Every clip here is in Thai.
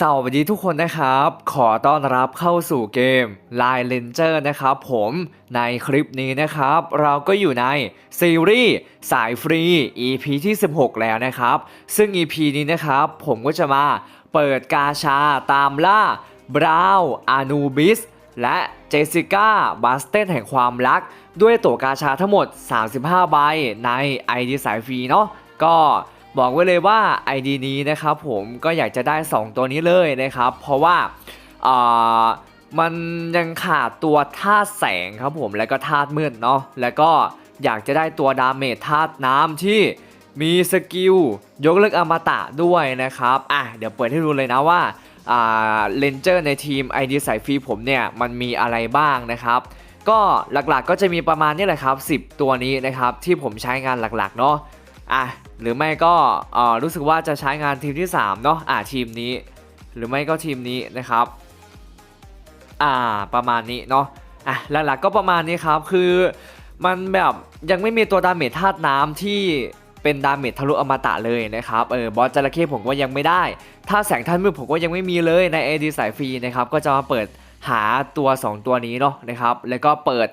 สวัสดีทุกคนนะครับ ขอต้อนรับเข้าสู่เกม Line Ranger นะครับผมในคลิปนี้นะครับ เราก็อยู่ในซีรีส์สายฟรี EP ที่ 16 แล้วนะครับ ซึ่ง EP นี้นะครับ ผมก็จะมาเปิดกาชาตามล่าบราวอานูบิสและเจสิก้าบาสเตนแห่งความรัก ด้วยตั๋วกาชาทั้งหมด 35 ใบใน ID สายฟรีเนาะก็ บอกไว้เลยว่า ID นี้นะครับผมก็อยากจะได้ 2 ตัวนี้เลยนะครับ เพราะว่าอ่ามันยังขาดตัวธาตุแสงครับผมแล้วก็ธาตุมืดเนาะแล้วก็อยากจะได้ตัวดาเมจธาตุน้ำที่มีสกิลยกเลิกอมตะด้วยนะครับอะเดี๋ยวเปิดให้ดูเลยนะว่าอ่าเลนเจอร์ในทีม ID สายฟรีผมเนี่ยมันมีอะไรบ้างนะครับ ก็หลักๆก็จะมีประมาณนี้แหละครับ 10 ตัวนี้นะครับที่ผมใช้งานหลักๆเนาะอะ หรือไม่ก็รู้สึกว่าจะใช้งานทีมที่3เนาะอะทีมนี้ หรือไม่ก็ทีมนี้นะครับอ่าประมาณนี้เนาะอะหลักๆก็ประมาณนี้ครับคือมันแบบยังไม่มีตัวดาเมจธาตุน้ำที่เป็นดาเมจทะลุอมตะเลยนะครับเออบอสจระเข้ผมก็ยังไม่ได้ ถ้าแสงท่านมืดผมก็ยังไม่มีเลยใน AD สายฟรีนะครับก็จะมาเปิดหาตัว 2 ตัวนี้เนาะนะครับแล้วก็เปิด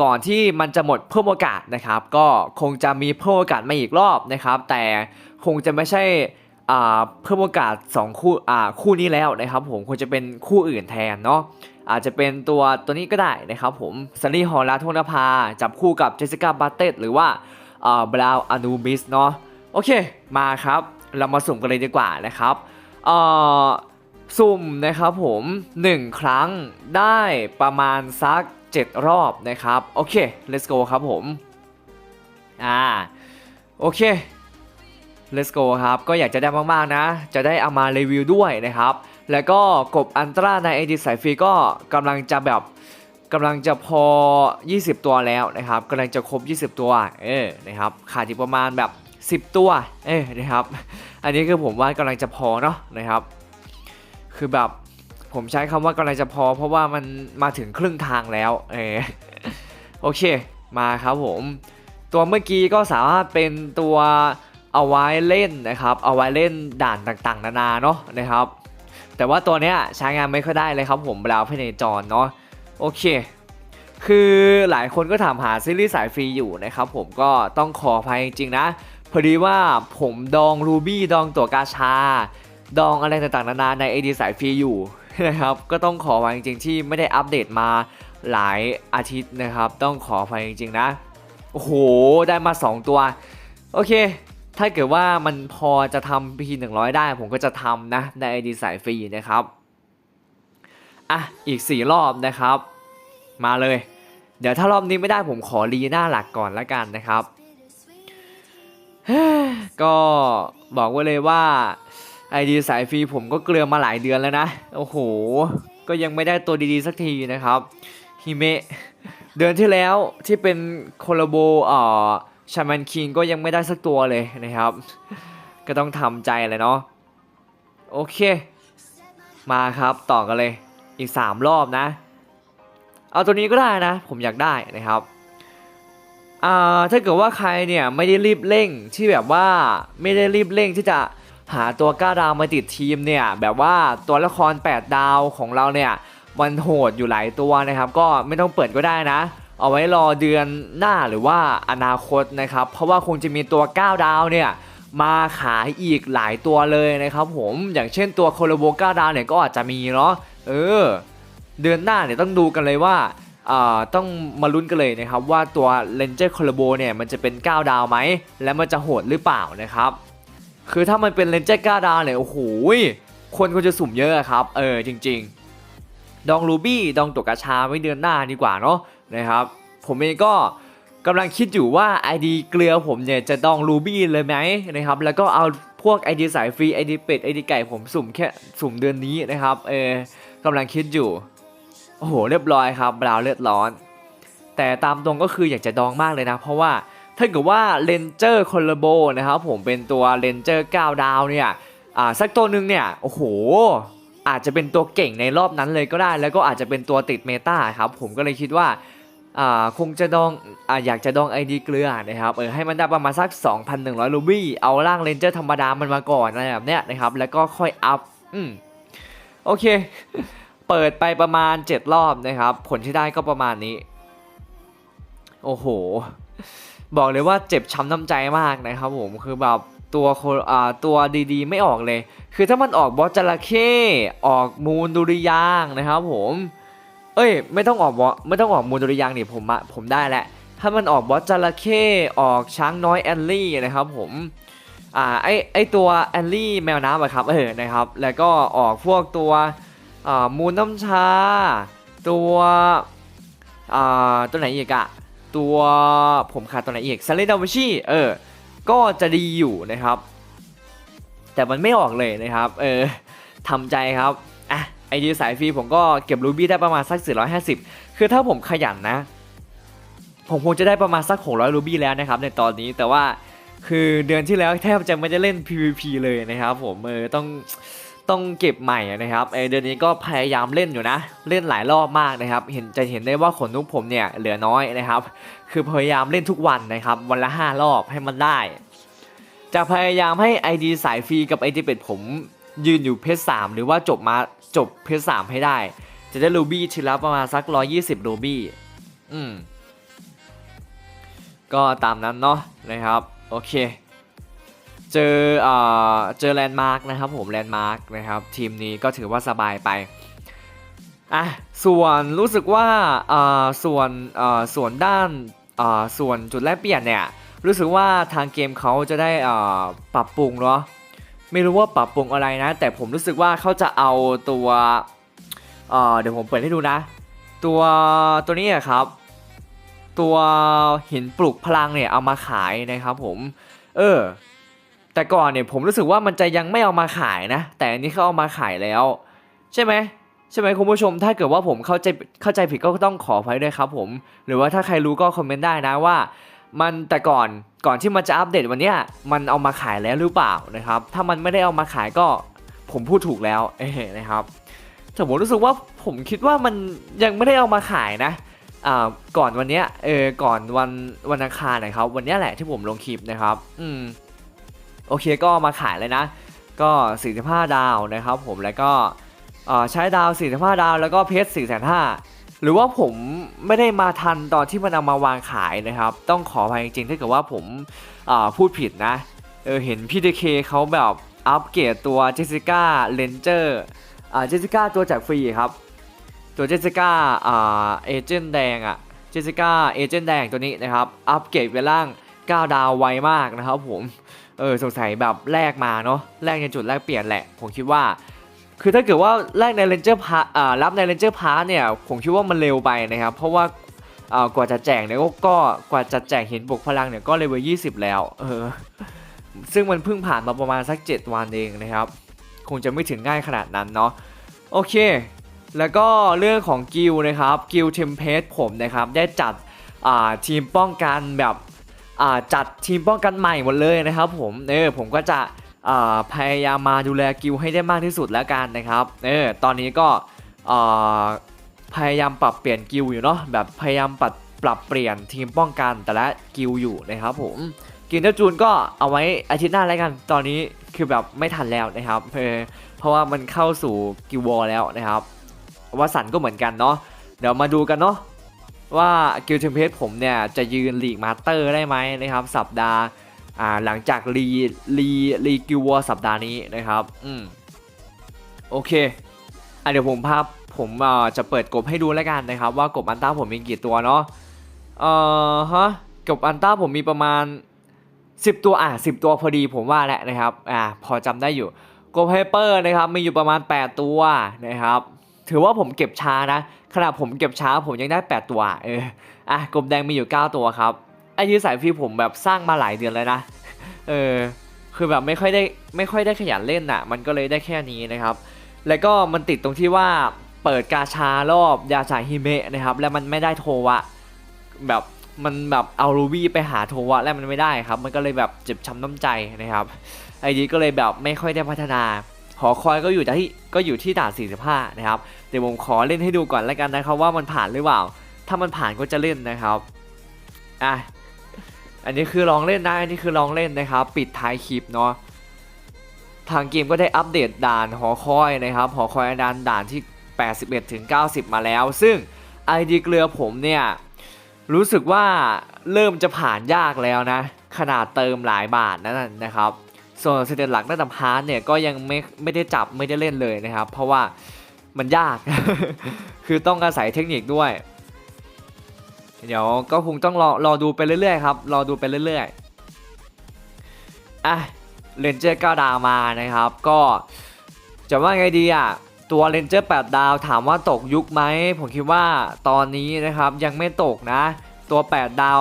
ก่อนที่มันจะหมดเพิ่มโอกาสนะครับ ก็คงจะมีเพิ่มโอกาสมาอีกรอบนะครับ แต่คงจะไม่ใช่เพิ่มโอกาส 2 คู่คู่นี้แล้วนะครับผมคงจะเป็นคู่อื่นแทนเนาะอาจจะเป็นตัวตัวนี้ก็ได้นะครับผมซันนี่ฮอลลาโทนภาจับคู่กับเจสสิก้าบัตเตหรือว่าบราวอานูบิสเนาะโอเคมาครับ เรามาสุ่มกันเลยดีกว่านะครับสุ่มนะครับผม 1 ครั้งได้ประมาณสัก 7 รอบนะครับ โอเค let's go ครับผม อ่า โอเค let's go ครับ ก็อยากจะได้มาก ๆ นะ จะได้เอามารีวิวด้วยนะครับ แล้วก็กบอันตราใน AD สายฟรีก็กำลังจะแบบกำลังจะพอ 20 ตัวแล้วนะครับกำลังจะครบ 20 ตัว เออนะครับ ขาดอีกประมาณแบบ 10 ตัว เออนะครับ อันนี้คือผมว่ากำลังจะพอเนาะนะครับ คือแบบ ผมใช้คำว่ากำลังจะพอ เพราะว่ามันมาถึงครึ่งทางแล้วเออโอเค มาครับผม ตัวเมื่อกี้ก็สามารถเป็นตัวเอาไว้เล่นนะครับ เอาไว้เล่นด่านต่างๆ นานาเนาะนะครับ แต่ว่าตัวเนี้ยใช้งานไม่ค่อยได้เลยครับผมบราวเพเนจรเนาะโอเค คือหลายคนก็ถามหาซีรีส์สายฟรีอยู่นะครับผมก็ต้องขออภัยจริงๆนะพอดีว่าผมดองรูบี้ดองตัวกาชา ดองอะไรต่างๆนานาใน AD สายฟรีอยู่ นะครับ ก็ต้องขออภัยจริงๆที่ไม่ได้อัปเดตมาหลายอาทิตย์นะครับ ต้องขออภัยจริงๆนะ โอ้โห ได้มา 2 ตัว โอเค ถ้าเกิดว่ามันพอจะทำ P 100ได้ ผมก็จะทำนะใน ID สายฟรีนะครับ อะ อีก 4 รอบนะครับ มาเลย เดี๋ยวถ้ารอบนี้ไม่ได้ผมขอรีหน้าหลักก่อนละกันนะครับ ก็บอกไว้เลยว่า ID สายฟรีผมก็เกลือมาหลายเดือนแล้วนะ โอ้โห ก็ยังไม่ได้ตัวดีๆสักทีนะครับฮิเมะเดือนที่แล้วที่เป็นโคลาโบเอ่อชามันคิงก็ยังไม่ได้สักตัวเลยนะครับ ก็ต้องทำใจเลยเนาะโอเค มาครับต่อกันเลยอีก 3 รอบนะ เอาตัวนี้ก็ได้นะ ผมอยากได้นะครับอ่าถ้าเกิดว่าใครเนี่ยไม่ได้รีบเร่งที่แบบว่าไม่ได้รีบเร่งที่จะ หาตัวก้าดาวมาติดทีมเนี่ยแบบว่าตัวละคร 8 ดาวของเราเนี่ยมันโหดอยู่หลายตัวนะครับ ก็ไม่ต้องเปิดก็ได้นะ เอาไว้รอเดือนหน้าหรือว่าอนาคตนะครับ เพราะว่าคงจะมีตัว 9 ดาวเนี่ยมาขายอีกหลายตัวเลยนะครับผมอย่างเช่นตัวโคโลโบ9ดาวเนี่ยก็อาจจะมีเนาะเออ เดือนหน้าเนี่ยต้องดูกันเลยว่าอ่าต้องมาลุ้นกันเลยนะครับว่าตัว Ranger c o l o b o เนี่ยมันจะเป็น 9 ดาวไหม และมันจะโหดหรือเปล่านะครับ คือถ้ามันเป็น Ranger 9ดาเนี่ยโอ้โหคนก็จะสุ่มเยอะครับ เออจริง ๆ ดองรูบี้ดองตัวกระชาไว้เดือนหน้าดีกว่าเนาะนะครับ ผมเองก็กำลังคิดอยู่ว่า ID เกลือผมเนี่ยจะดองรูบี้เลยไหมนะครับ แล้วก็เอาพวก ID สายฟรี ID เป็ด ID ไก่ผมสุ่มแค่สุ่มเดือนนี้นะครับ เออกำลังคิดอยู่ โอ้โหเรียบร้อยครับบราวเลือดร้อน แต่ตามตรงก็คืออยากจะดองมากเลยนะ เพราะว่า ถ้าเกิดว่าเลนเจอร์คอลโบนะครับผมเป็นตัวเลนเจอร์9ดาวเนี่ยอ่าสักตัวหนึ่งเนี่ยโอ้โหอาจจะเป็นตัวเก่งในรอบนั้นเลยก็ได้ แล้วก็อาจจะเป็นตัวติดเมตาครับผมก็เลยคิดว่าอ่าคงจะดองอ่าอยากจะดอง ID เกลือนะครับเออให้มันได้ประมาณสัก 2,100 รูบี้เอาร่างเลนเจอร์ธรรมดามันมาก่อนอะไรแบบเนี้ยนะครับแล้วก็ค่อยอัพอืมโอเค เปิดไปประมาณ 7 รอบนะครับ ผลที่ได้ก็ประมาณนี้ โอ้โห บอกเลยว่าเจ็บช้ำน้ำใจมากนะครับผมคือแบบตัวอ่าตัวดีๆ ไม่ออกเลย คือถ้ามันออกบอสจระเข้ออกมูลดุริยางนะครับผมเอ้ยไม่ต้องออกบอสไม่ต้องออกมูลดุริยางนี่ผมอะผมได้แหละถ้ามันออกบอสจระเข้ออกช้างน้อยแอนลี่นะครับผมอ่าไอไอตัวแอนลี่แมวน้ำอะครับเออนะครับ แล้วก็ออกพวกตัวอ่ามูลน้ำชา ตัวอ่าตัวไหนอีกอะ ตัวผมขาดตัวไหนอีกซาเลดาวิชีเออ ก็จะดีอยู่นะครับ แต่มันไม่ออกเลยนะครับ เออทำใจครับอะไอดีสายฟรีผมก็เก็บรูบี้ได้ประมาณสัก 450 คือถ้าผมขยันนะ ผมคงจะได้ประมาณสัก 600รูบี้แล้วนะครับ ในตอนนี้แต่ว่าคือเดือนที่แล้วแทบจะไม่ได้เล่น PVP เลยนะครับผมเออต้อง ต้องเก็บใหม่นะครับเออเดือนนี้ก็พยายามเล่นอยู่นะ เล่นหลายรอบมากนะครับ เห็นจะเห็นได้ว่าขนนุกผมเนี่ยเหลือน้อยนะครับ คือพยายามเล่นทุกวันนะครับ วันละ 5 รอบให้มันได้ จะพยายามให้ ID สายฟรีกับ ID เป็ดผมยืนอยู่เพจสามหรือว่าจบมาจบเพจสามให้ได้ จะได้รูบี้ทีละประมาณสัก 120รูบี้อืมก็ตามนั้นเนาะนะครับ โอเค เจอเอ่อเจอแลนด์มาร์กนะครับผมแลนด์มาร์กนะครับทีมนี้ก็ถือว่าสบายไปอะส่วนรู้สึกว่าเอ่อส่วนเอ่อส่วนด้านเอ่อส่วนจุดแลกเปลี่ยนเนี่ยรู้สึกว่าทางเกมเขาจะได้อ่อปรับปรุงเนาะไม่รู้ว่าปรับปรุงอะไรนะ แต่ผมรู้สึกว่าเขาจะเอาตัวเอ่อเดี๋ยวผมเปิดให้ดูนะ ตัวตัวนี้ครับ ตัวหินปลุกพลังเนี่ยเอามาขายนะครับผม เออ แต่ก่อนเนี่ยผมรู้สึกว่ามันจะยังไม่เอามาขายนะ แต่อันนี้เขาเอามาขายแล้ว ใช่ไหมใช่ไหมคุณผู้ชม ถ้าเกิดว่าผมเข้าใจเข้าใจผิดก็ต้องขออภัยด้วยครับผม หรือว่าถ้าใครรู้ก็คอมเมนต์ได้นะว่า มันแต่ก่อนก่อนที่มันจะอัปเดตวันเนี้ยมันเอามาขายแล้วหรือเปล่านะครับ ถ้ามันไม่ได้เอามาขายก็ผมพูดถูกแล้วเอ้นะครับแต่ผมรู้สึกว่าผมคิดว่ามันยังไม่ได้เอามาขายนะอ่าก่อนวันเนี้ยเออก่อนวันวันอังคารนะครับ วันเนี้ยแหละที่ผมลงคลิปนะครับ อืม โอเคก็มาขายเลยนะ ก็ 45 ดาวนะครับผมแล้วก็ใช้ดาว 45 ดาว แล้วก็เพชร4 5 0 0 0หรือว่าผมไม่ได้มาทันตอนที่มันเอามาวางขายนะครับ ต้องขออภัยจริงๆถ้าเกิดว่าผมาพูดผิดนะเออเห็นพี่เดเคเขาแบบอัปเกรดตัวเจสสิก้าเลนเจอร์อ่าเจสสิก้าตัวแจกฟรีครับ ตัวเจสสิก้าอ่าเอเจนต์แดงอะเจสสิก้าเอเจนต์แดงตัวนี้นะครับ อัปเกรดไปล่าง 9 ดาวไวมากนะครับผม เออสงสัยแบบแลกมาเนาะแลกในจุดแลกเปลี่ยนแหละ ผมคิดว่า คือถ้าเกิดว่าแลกในเรนเจอร์พาอ่ารับในเรนเจอร์พาร์เนี่ยผมคิดว่ามันเร็วไปนะครับ เพราะว่าอ่ากว่าจะแจกเนี่ยก็ก็กว่าจะแจกเหินปลุกพลังเนี่ยก็เลเวล20แล้วเออซึ่งมันเพิ่งผ่านมาประมาณสัก 7 วันเองนะครับ คงจะไม่ถึงง่ายขนาดนั้นเนาะโอเค แล้วก็เรื่องของกิลนะครับกิลเทมเพสผมนะครับ ได้จัดทีมป้องกันแบบ จัดทีมป้องกันใหม่หมดเลยนะครับผมเออผมก็จะพยายามมาดูแลกิลให้ได้มากที่สุดแล้วกันนะครับเออตอนนี้ก็พยายามปรับเปลี่ยนกิลอยู่เนาะแบบพยายามปรับปรับเปลี่ยนทีมป้องกันแต่ละกิลอยู่นะครับผมกิลเนอร์จูนก็เอาไว้อาทิตย์หน้าแล้วกัน ตอนนี้คือแบบไม่ทันแล้วนะครับเออเพราะว่ามันเข้าสู่กิลวอลแล้วนะครับวสันก็เหมือนกันเนาะเดี๋ยวมาดูกันเนาะ ว่ากิลเทมเพสผมเนี่ยจะยืนลีกมาสเตอร์ได้ไหมนะครับ สัปดาห์อ่าหลังจากรีรีรีกิลวอสัปดาห์นี้นะครับอืมโอเคอะเดี๋ยวผมภาพผมอ่จะเปิดกบให้ดูแล้วกันนะครับ ว่ากบอันต้าผมมีกี่ตัวเนาะเอ่อฮะกบอันต้าผมมีประมาณ 10 ตัวอะ10 ตัวพอดีผมว่าแหละนะครับอ่าพอจำได้อยู่กบไฮเปอร์นะครับมีอยู่ประมาณ 8 ตัวนะครับ ถือว่าผมเก็บช้านะขณะผมเก็บช้าผมยังได้ 8 ตัวเอออะกลมแดงมีอยู่ 9 ตัวครับไอ้ยืสายฟรีผมแบบสร้างมาหลายเดือนแล้วนะเออคือแบบไม่ค่อยได้ไม่ค่อยได้ขยันเล่นน่ะ มันก็เลยได้แค่นี้นะครับ แล้วก็มันติดตรงที่ว่าเปิดกาชารอบยาสายฮิเมะนะครับ แล้วมันไม่ได้โทวะแบบมันแบบเอารูบี้ไปหาโทวะแล้วมันไม่ได้ครับ มันก็เลยแบบเจ็บช้ำน้ำใจนะครับไอดีก็เลยแบบไม่ค่อยได้พัฒนา หอคอยก็อยู่ที่ก็อยู่ที่ด่าน45 นะครับ เดี๋ยวผมขอเล่นให้ดูก่อนแล้วกันนะครับว่ามันผ่านหรือเปล่า ถ้ามันผ่านก็จะเล่นนะครับ อะ อันนี้คือลองเล่นนะ อันนี้คือลองเล่นนะครับ ปิดท้ายคลิปเนาะ ทางเกมก็ได้อัปเดตด่านหอคอยนะครับ หอคอยด่านด่านที่ 81ถึง90 มาแล้ว ซึ่ง ID เกลือผมเนี่ยรู้สึกว่าเริ่มจะผ่านยากแล้วนะ ขนาดเติมหลายบาทนั่นนะนะครับ ส่วนสเตตหลักระดับฮาร์ดเนี่ยก็ยังไม่ไม่ได้จับไม่ได้เล่นเลยนะครับ เพราะว่ามันยาก คือต้องอาศัยเทคนิคด้วย เดี๋ยวก็คงต้องรอรอดูไปเรื่อยๆครับ รอดูไปเรื่อยๆ อะเรนเจอร์9ดาวมานะครับ ก็จะว่าไงดีอะตัวเรนเจอร์8ดาวถามว่าตกยุคไหม ผมคิดว่าตอนนี้นะครับยังไม่ตกนะ ตัว 8 ดาว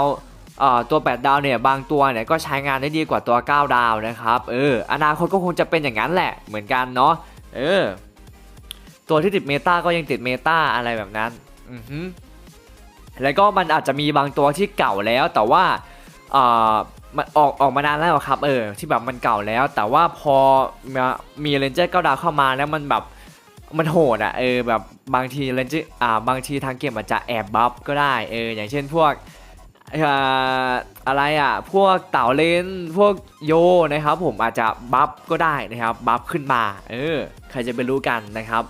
ตัว 8 ดาวเนี่ยบางตัวเนี่ยก็ใช้งานได้ดีกว่าตัว 9 ดาวนะครับเอออนาคตก็คงจะเป็นอย่างนั้นแหละเหมือนกันเนาะเออตัวที่ติดเมตาก็ยังติดเมตาอะไรแบบนั้นอือฮึแล้วก็มันอาจจะมีบางตัวที่เก่าแล้วแต่ว่าเอ่อมันออกออกมานานแล้วครับเออที่แบบมันเก่าแล้ว แต่ว่าพอมามีเรนเจอร์เก้าดาวเข้ามาแล้วมันแบบมันโหดอะเออแบบบางทีเรนเจอร์อ่าบางทีทางเกมอาจจะแอบบัฟก็ได้เอออย่างเช่นพวก อะไรอะ พวกเต่าเลนพวกโยนะครับ ผมอาจจะบัฟก็ได้นะครับบัฟขึ้นมาเออใครจะไปรู้กันนะครับ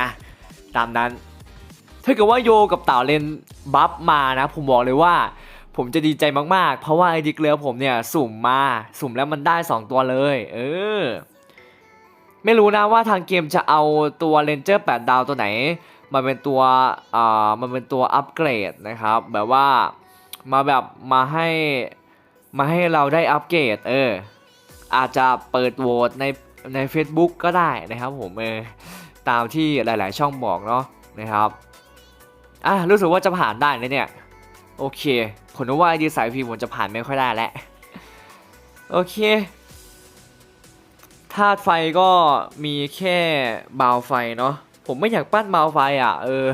อะตามนั้น ถ้าเกิดว่าโยกับเต่าเลนบัฟมานะ ผมบอกเลยว่าผมจะดีใจมากๆ เพราะว่าไอ้ดิเกลือผมเนี่ยสุ่มมาสุ่มแล้วมันได้ 2 ตัวเลย เออ ไม่รู้นะว่าทางเกมจะเอาตัวเรนเจอร์8ดาวตัวไหนมาเป็นตัวอ่ามันเป็นตัวอัปเกรดนะครับ แบบว่า มาแบบมาให้มาให้เราได้อัปเกรดเอออาจจะเปิดโหวตในใน Facebook ก็ได้นะครับผมเออตามที่หลาย ๆ ช่องบอกเนาะนะครับอะรู้สึกว่าจะผ่านได้นะเนี่ยโอเคผมว่าไอดีสายพีผมจะผ่านไม่ค่อยได้แหล้วโอเคธาตุไฟก็มีแค่บาวไฟเนาะผมไม่อยากปั้นบาวไฟอะเออ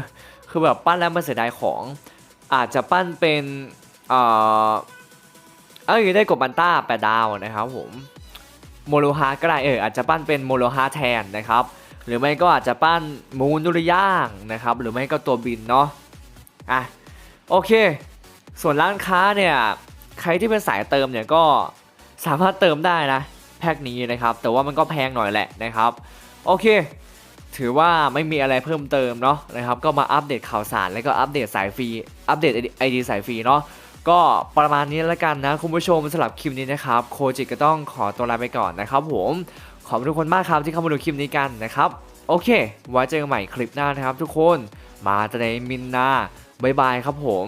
คือแบบปั้นแล้วมันเสียดายของ อาจจะปั้นเป็นเอ่อเอ้ยได้กบบันต้าแปดดาวนะครับผมโมโลฮาก็ได้เอออาจจะปั้นเป็นโมโลฮาแทนนะครับ หรือไม่ก็อาจจะปั้นมูนุริย่างนะครับ หรือไม่ก็ตัวบินเนาะอะโอเค ส่วนร้านค้าเนี่ยใครที่เป็นสายเติมเนี่ยก็สามารถเติมได้นะแพ็คนี้นะครับ แต่ว่ามันก็แพงหน่อยแหละนะครับ โอเค ถือว่าไม่มีอะไรเพิ่มเติมเนาะนะครับ ก็มาอัปเดตข่าวสารแล้วก็อัปเดตสายฟรี อัปเดตไอดีสายฟรีเนาะก็ประมาณนี้แล้วกันนะคุณผู้ชมสำหรับคลิปนี้นะครับโคจิก็ต้องขอตัวลาไปก่อนนะครับผมขอบคุณทุกคนมากครับที่เข้ามาดูคลิปนี้กันนะครับโอเคไว้เจอกันใหม่คลิปหน้านะครับทุกคนมาจะในมินนาบ๊ายบายครับผม